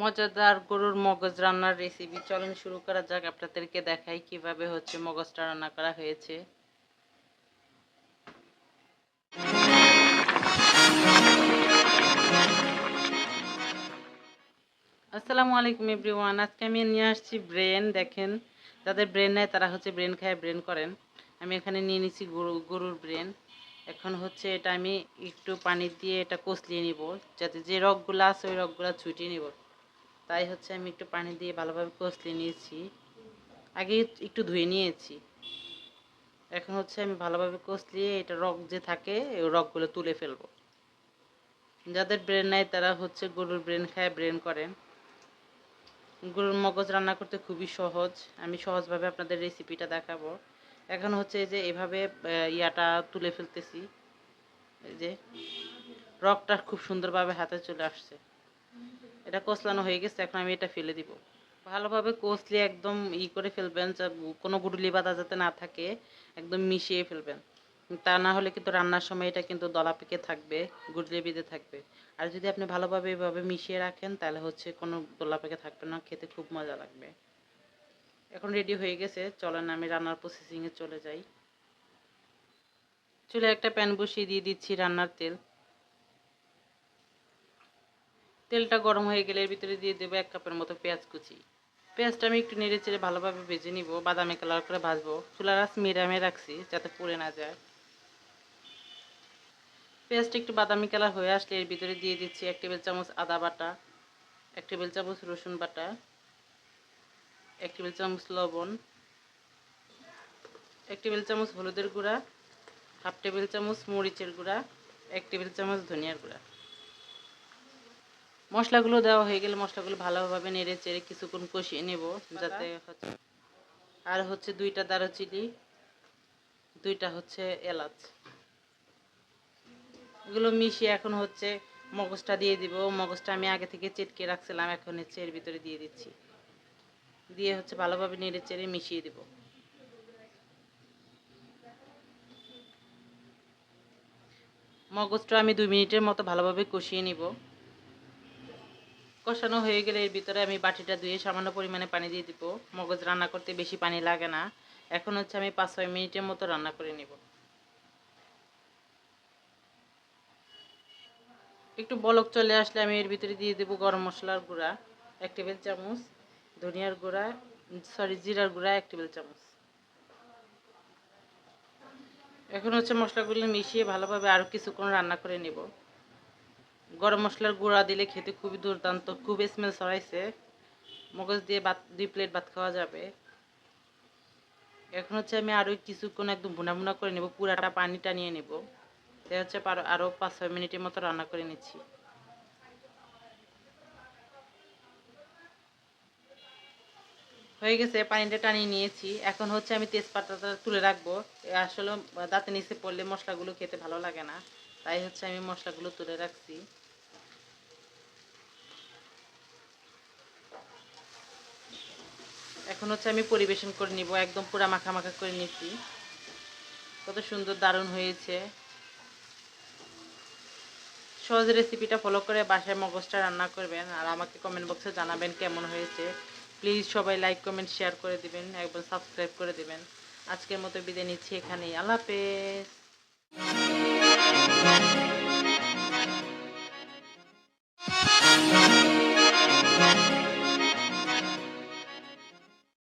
মজাদার গরুর মগজ রান্নার রেসিপি চলুন শুরু করা যাক। আপনাদেরকে দেখাই কীভাবে হচ্ছে মগজটা রান্না করা হয়েছে। আসসালামু আলাইকুম এভরিওয়ান, আজকে আমি নিয়ে আসছি ব্রেন। দেখেন, যাদের ব্রেন নেয় তারা হচ্ছে ব্রেন খায়, ব্রেন করেন। আমি এখানে নিয়ে নিচ্ছি গরু, গরুর ব্রেন। এখন হচ্ছে এটা আমি একটু পানি দিয়ে এটা কষলিয়ে নিব, যাতে যে রগগুলো আছে ওই রগগুলো ছুটিয়ে নিব। তাই হচ্ছে আমি একটু পানি দিয়ে ভালোভাবে কষলিয়ে নিয়েছি। আগে একটু ধুয়ে নিয়েছি। এখন হচ্ছে আমি ভালোভাবে কষলিয়ে এটা রগ যে থাকে, ওই রগগুলো তুলে ফেলব। যাদের ব্রেন নেয় তারা হচ্ছে গরুর ব্রেন খায়, ব্রেন করেন গরুর মগজ রান্না করতে খুবই সহজ। আমি সহজভাবে আপনাদের রেসিপিটা দেখাবো। এখন হচ্ছে যে এভাবে ইয়াটা তুলে ফেলতেছি। এই যে রকটা খুব সুন্দরভাবে হাতে চলে আসছে। এটা কষলানো হয়ে গেছে, এখন আমি এটা ফেলে দিব। ভালোভাবে কষলে একদম ই করে ফেলবেন কোনো গুডুলি বাদা যাতে না থাকে, একদম মিশিয়ে ফেলবেন। তা না হলে কিন্তু রান্নার সময় এটা কিন্তু দলা পেকে থাকবে, গুডলি বেঁধে থাকবে। আর যদি আপনি ভালোভাবে এভাবে মিশিয়ে রাখেন, তাহলে হচ্ছে কোনো দোলা পেকে থাকবে না, খেতে খুব মজা লাগবে। এখন রেডি হয়ে গেছে, চলেন আমি রান্নার প্রসেসিংয়ে চলে যাই। চুলে একটা প্যান বসিয়ে দিয়ে দিচ্ছি রান্নার তেল। তেলটা গরম হয়ে গেলে এর ভিতরে দিয়ে দেবো এক কাপের মতো পেঁয়াজ কুচি। পেঁয়াজটা আমি একটু নেড়ে চেড়ে ভালোভাবে ভেজে নিব, বাদামি কালার করে ভাজবো। চুলার আঁচ মিডিয়ামে রাখছি যাতে পুড়ে না যায়। পেঁয়াজটা একটু বাদামি কালার হয়ে আসলে এর ভিতরে দিয়ে দিচ্ছি এক টেবিল চামচ আদা বাটা, এক টেবিল চামচ রসুন বাটা, এক টেবিল চামচ লবণ, এক টেবিল চামচ হলুদের গুঁড়া, হাফ টেবিল চামচ মরিচের গুঁড়া, এক টেবিল চামচ ধনিয়ার গুঁড়া। মশলাগুলো দেওয়া হয়ে গেলে মশলাগুলো ভালোভাবে নেড়ে চেড়ে কিছুক্ষণ কষিয়ে নেব যাতে হচ্ছে আর হচ্ছে দুইটা দারুচিনি, দুইটা হচ্ছে এলাচ। এগুলো মিশিয়ে এখন হচ্ছে মগজটা দিয়ে দিব। মগজটা আমি আগে থেকে চেটকে রাখছিলাম, এখন হচ্ছে এর ভিতরে দিয়ে দিচ্ছি। দিয়ে হচ্ছে ভালোভাবে নেড়ে চেড়ে মিশিয়ে দিব। মগজটা আমি দুই মিনিটের মতো ভালোভাবে কষিয়ে নিব। কষানো হয়ে গেলে এর ভিতরে আমি বাটিটা ধুয়ে সামান্য পরিমাণে পানি দিয়ে দিব। মগজ রান্না করতে বেশি পানি লাগে না। এখন হচ্ছে আমি পাঁচ ছয় মিনিটের মতো রান্না করে নিব। একটু বলক চলে আসলে আমি এর ভিতরে দিয়ে দেবো গরম মশলার গুঁড়া, এক টেবিল চামচ। ধনিয়ার গুঁড়া, সরি, জিরার গুঁড়া, এক টেবিল চামচ। এখন হচ্ছে মশলাগুলো মিশিয়ে ভালোভাবে আরও কিছুক্ষণ রান্না করে নেব। গরম মশলার গুঁড়া দিলে খেতে খুবই দুর্দান্ত খুব স্মেল ছড়াইছে। মগজ দিয়ে ভাত, দুই প্লেট ভাত খাওয়া যাবে। এখন হচ্ছে আমি আরও কিছুক্ষণ একদম ভুনা ভুনা করে নেব, পুরাটা পানিটা নিয়ে নেব। তাই হচ্ছে আরও পাঁচ ছয় মিনিটের মতো রান্না করে নিচ্ছি। হয়ে গেছে, পানিটা টানিয়ে নিয়েছি। এখন হচ্ছে আমি তেজপাতাটা তুলে রাখব। আসলে দাঁতে নিচে পড়লে মশলাগুলো খেতে ভালো লাগে না। তাই হচ্ছে আমি মশলাগুলো তুলে রাখছি। এখন হচ্ছে আমি পরিবেশন করে নিব, একদম পুরা মাখা মাখা করে নিচ্ছি কত সুন্দর দারুণ হয়েছে। সহজ রেসিপিটা ফলো করে বাসায় মগজটা রান্না করবেন আর আমাকে কমেন্ট বক্সে জানাবেন কেমন হয়েছে। প্লিজ সবাই লাইক কমেন্ট শেয়ার করে দিবেন একবার সাবস্ক্রাইব করে দিবেন। আজকের মতো বিদায় নিচ্ছি এখানেই। আল্লাহ হাফেজ।